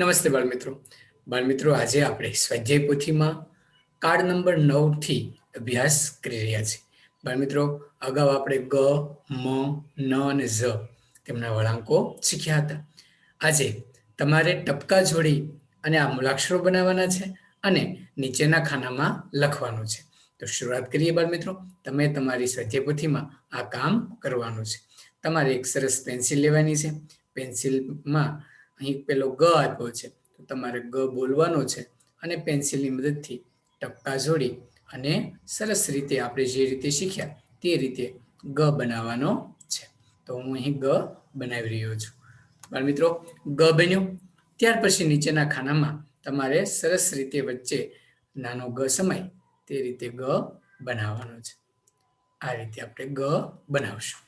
નમસ્તે બાળમિત્રો. બાળમિત્રો, આજે આપણે સ્વાધ્યાય પોથીમાં કાર્ડ નંબર નવથી અભ્યાસ કરી રહ્યા છીએ. બાળમિત્રો, અગાઉ આપણે ગ, મ, ન અને ઝ તેમના વળાંકો શીખ્યા હતા. આજે તમારે ટપકા જોડી અને આ મૂળાક્ષરો બનાવવાના છે અને નીચેના ખાનામાં લખવાનું છે. તો શરૂઆત કરીએ બાળમિત્રો. તમે તમારી સ્વાધ્યાય પોથીમાં આ કામ કરવાનું છે. તમારે એક સરસ પેન્સિલ લેવાની છે. પેન્સિલમાં અહીં પેલો ગ આપ્યો છે. તો તમારે ગ બોલવાનો છે અને પેન્સિલની મદદથી ટપકા જોડી અને સરસ રીતે આપણે જે રીતે શીખ્યા તે રીતે ગ બનાવવાનો છે. તો હું અહીં ગ બનાવી રહ્યો છું. બાળ મિત્રો ગ બન્યો. ત્યાર પછી નીચેના ખાનામાં તમારે સરસ રીતે વચ્ચે નાનો ગ સમાય તે રીતે ગ બનાવવાનો છે. આ રીતે આપણે ગ બનાવશું.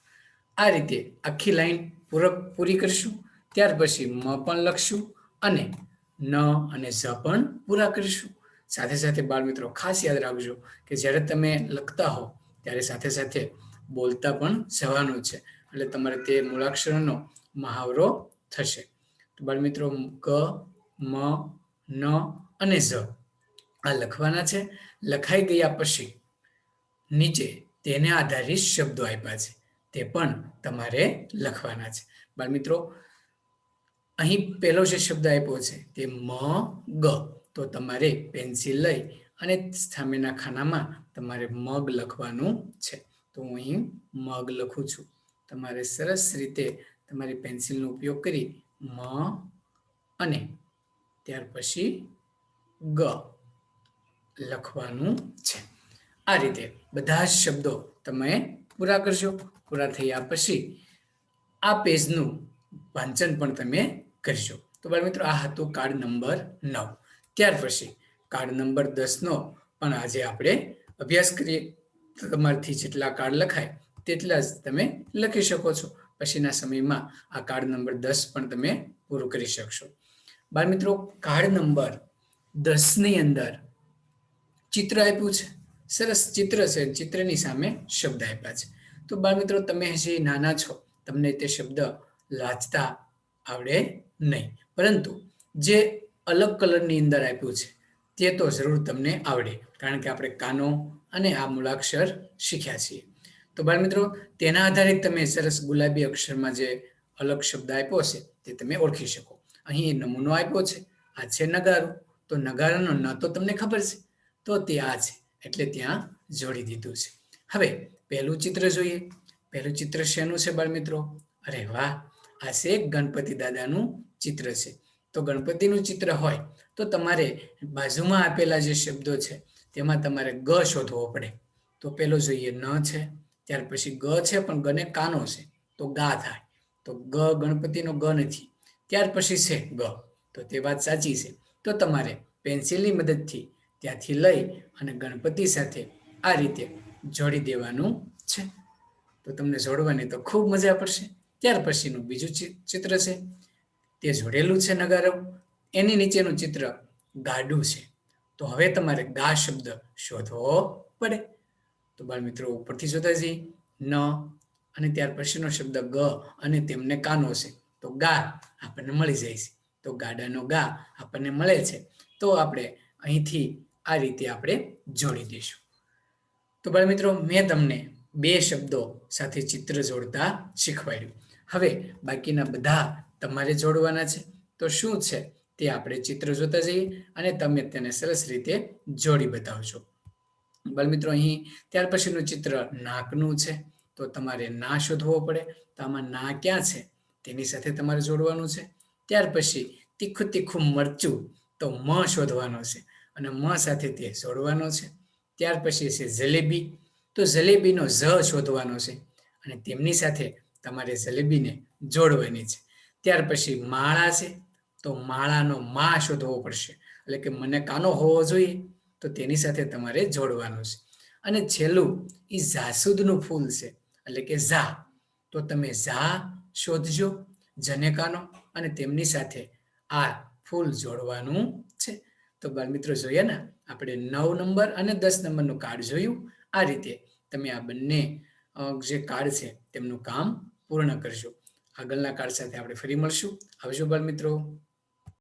આ રીતે આખી લાઈન પૂરક પૂરી કરશું. ત્યાર પછી મ પણ લખશું અને ન અને ઝ પણ પૂરા કરીશું. સાથે સાથે બાળ મિત્રો ખાસ યાદ રાખજો કે જ્યારે તમે લખતા હો ત્યારે સાથે સાથે બોલતા પણ જવાનું છે. એટલે તમારે તે મૂળાક્ષરનો મહાવરો થશે. તો બાળ મિત્રો ક, મ, ન અને ઝ આ લખવાના છે. લખાઈ ગયા પછી નીચે તેને આધારિત શબ્દો આપ્યા છે. તે પણ તમારે લખવાના છે. બાળ મિત્રો અહીં પહેલો જે શબ્દ આપ્યો છે તે મ, ગ. તો તમારે પેન્સિલ લઈ અને સામેના ખાનામાં તમારે મગ લખવાનું છે. તો હું અહીં મગ લખું છું. તમારે સરસ રીતે તમારી પેન્સિલનો ઉપયોગ કરી મ, અને ત્યાર પછી ગ લખવાનું છે. આ રીતે બધા જ શબ્દો તમે પૂરા કરશો પૂરા થયા પછી આ પેજનું વાંચન પણ તમે કરશો. તો બાળ મિત્રો, આ હતો કાર્ડ નંબર નવ. ત્યાર પછી કાર્ડ નંબર દસનો પણ આજે આપણે અભ્યાસ કરીએ. તમારથી જેટલા કાર્ડ લખાય તેટલા જ તમે લખી શકો છો. પછીના સમયમાં આ કાર્ડ નંબર દસ પણ તમે પૂરું કરી શકશો. બાળ મિત્રો કાર્ડ નંબર દસની અંદર ચિત્ર આપ્યું છે. સરસ ચિત્ર છે. ચિત્રની સામે શબ્દ આપ્યા છે. તો બાળ મિત્રો, તમે હજી નાના છો, તમને તે શબ્દ વાંચતા આવડે નહીં. પરંતુ જે અલગ કલરની અંદર આપ્યું છે, તે તો જરૂર તમને આવડે, કારણ કે આપણે કાનો અને આ મૂળાક્ષર શીખ્યા છીએ. તો બાળ મિત્રો તેના આધારે તમે સરસ ગુલાબી અક્ષરમાં જે અલગ શબ્દ આપ્યો છે, તે તમે ઓળખી શકો. અહીં નમૂનો આપ્યો છે. આ છે નગારું. તો નગારાનો ન તો તમને ખબર છે. તો તે આ છે. એટલે ત્યાં જોડી દીધું છે. હવે પહેલું ચિત્ર જોઈએ. પહેલું ચિત્ર શેનું છે બાળ મિત્રો અરે વાહ! આ છે ગણપતિ દાદાનું ચિત્ર છે. તો ગણપતિનું ચિત્ર હોય તો તમારે બાજુમાં આપેલા જે શબ્દો છે તેમાં તમારે ગ શોધવો પડે. તો પેલો જોઈએ ન છે, ત્યાર પછી ગ છે પણ ગને કાનો છે, તો ગા થાય. તો ગ ગણપતિનો ગ નથી, ત્યાર પછી છે ગ. તો તે વાત સાચી છે. તો તમારે પેન્સિલની મદદથી ત્યાંથી લઈ અને ગણપતિ સાથે આ રીતે જોડી દેવાનું છે. તો તમને જોડવાની તો ખૂબ મજા પડશે. ત્યાર પછીનું બીજું ચિત્ર છે. તે જોડેલું છે નગારો. એની નીચેનું ચિત્ર ગાડું છે. તો હવે તમારે ગા શબ્દ શોધવો પડે. તો બાળ મિત્રો, ઉપરથી જોતા જઈએ. ન અને ત્યાર પછીનો શબ્દ ગ અને તેમને કાનો છે. તો ગા આપણને મળી જાય છે. તો ગાડાનો ગા આપણને મળે છે. તો આપણે અહીંથી આ રીતે આપણે જોડી દઈશું. તો બાળ મિત્રો, મેં તમને બે શબ્દો સાથે ચિત્ર જોડતા શીખવાડ્યું. હવે બાકીના બધા તમારે જોડવાના છે. તો શું છે? તે આપણે ચિત્ર જોતા જઈએ અને તમે તેને સરસ રીતે જોડી બતાવજો. બલ મિત્રો, અહીં ત્યાર પછીનું ચિત્ર નાકનું છે. તો તમારે ના શોધવો પડે. તો આમાં ના ક્યાં છે? તેની સાથે તમારે જોડવાનું છે. ત્યાર પછી તીખું તીખું મરચું તો મ શોધવાનો છે અને મ સાથે તે જોડવાનો છે. ત્યાર પછી છે જલેબી. તો જલેબીનો ઝ શોધવાનો છે અને તેમની સાથે તમારે જલેબીને જોડવાની છે. ત્યાર પછી માળા છે, તો માળાનો મા શોધવો પડશે. એટલે કે મને કાનો હોવો જોઈએ, તો તેની સાથે તમારે જોડવાનું છે. અને છેલ્લું એ જાસૂદનું ફૂલ છે, એટલે કે ઝા. તો તમે ઝા શોધજો જનેકાનો અને તેમની સાથે આ ફૂલ જોડવાનું છે. તો મિત્રો જોઈએ ને, આપણે નવ નંબર અને દસ નંબરનું કાર્ડ જોયું. આ રીતે તમે આ બંને જે કાર્ડ છે, તેમનું કામ પૂર્ણ કરજો. આગળના કાર્ડ સાથે આપણે ફરી મળશું. આવજો બાળ મિત્રો.